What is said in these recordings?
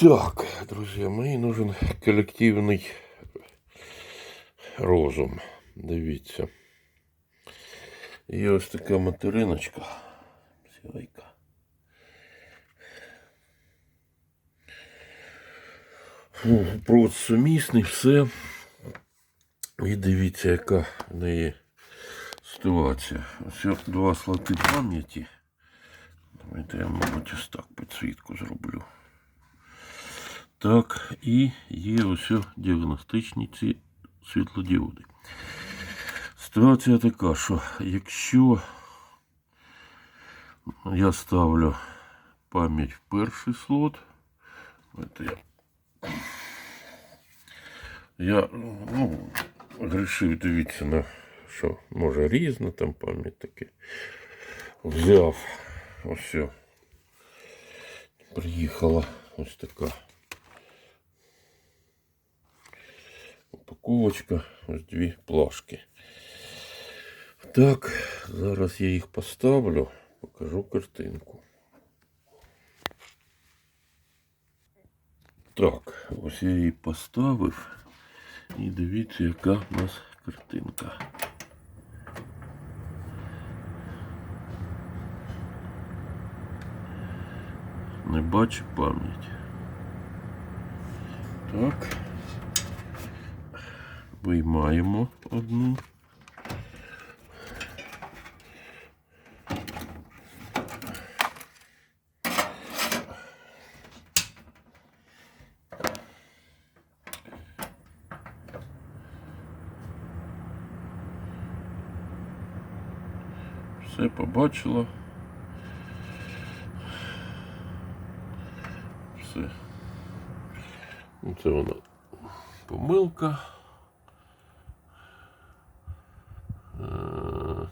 Так, друзі, мені нужен колективний розум. Дивіться. Є ось така материночка. Сяйка. Провод сумісний, все. І дивіться, яка в неї ситуація. Ось два слоти пам'яті. Давайте я, мабуть, ось так підсвітку зроблю. Так, і є ось діагностичні ці світлодіоди. Ситуація така, що якщо я ставлю пам'ять в перший слот, я, ну, грішив, дивіться, на що може різна там пам'ять таке. Взяв ось. Приїхала ось така. Упаковочка, ось дві плашки. Так, зараз я їх поставлю, покажу картинку. Так, ось я її поставив. І дивіться, яка в нас картинка. Не бачу пам'ять. Так. Виймаємо одну. Все побачила. Все. Це вона помилка. Е,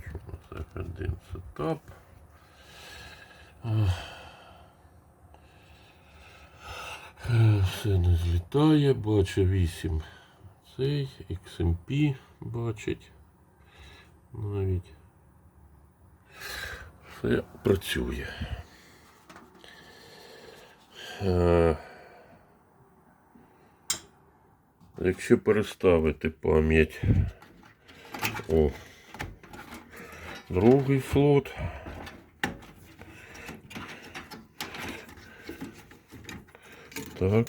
Що у нас один сетап? Все не злітає, бачу 8 цей, XMP бачить навіть. Все працює. Е, Якщо переставити пам'ять у другий слот, так.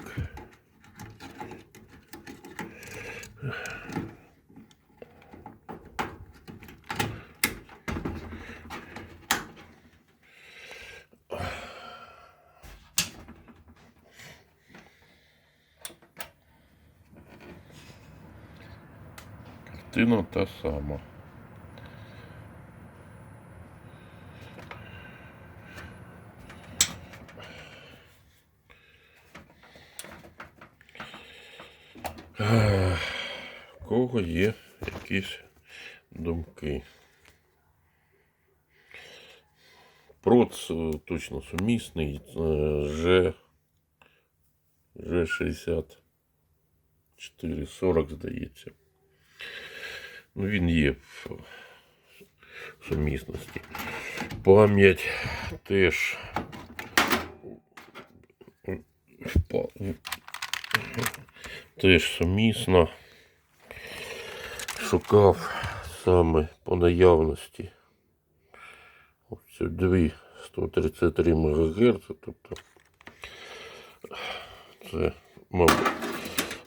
Картина та сама. У кого є якісь думки? Проц е, точно сумісний, е, Ж, Ж64, 40, здається. Ну, він є в сумісності. Пам'ять теж впа- теж сумісна. Шукав саме по наявності. Ось ці дві 133 МГц, тобто це, мабуть,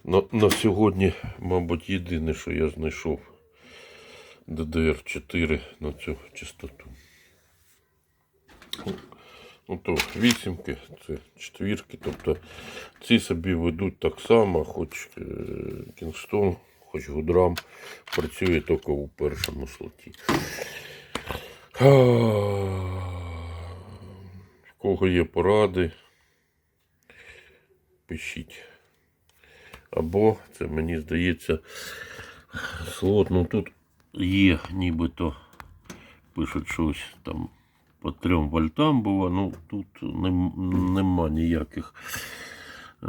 на, на сьогодні, мабуть, єдине, що я знайшов DDR4 на цю частоту. Ну то вісімки, це четвірки, тобто ці собі ведуть так само, хоч е, Kingston, хоч Гудрам працює тільки у першому слоті. В кого є поради, пишіть. Або це мені здається слот, ну тут є нібито пишуть щось там по 3 вольтам була. ну тут нем, нема ніяких е,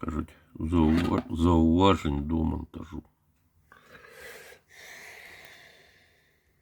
кажуть, заува- зауважень до монтажу.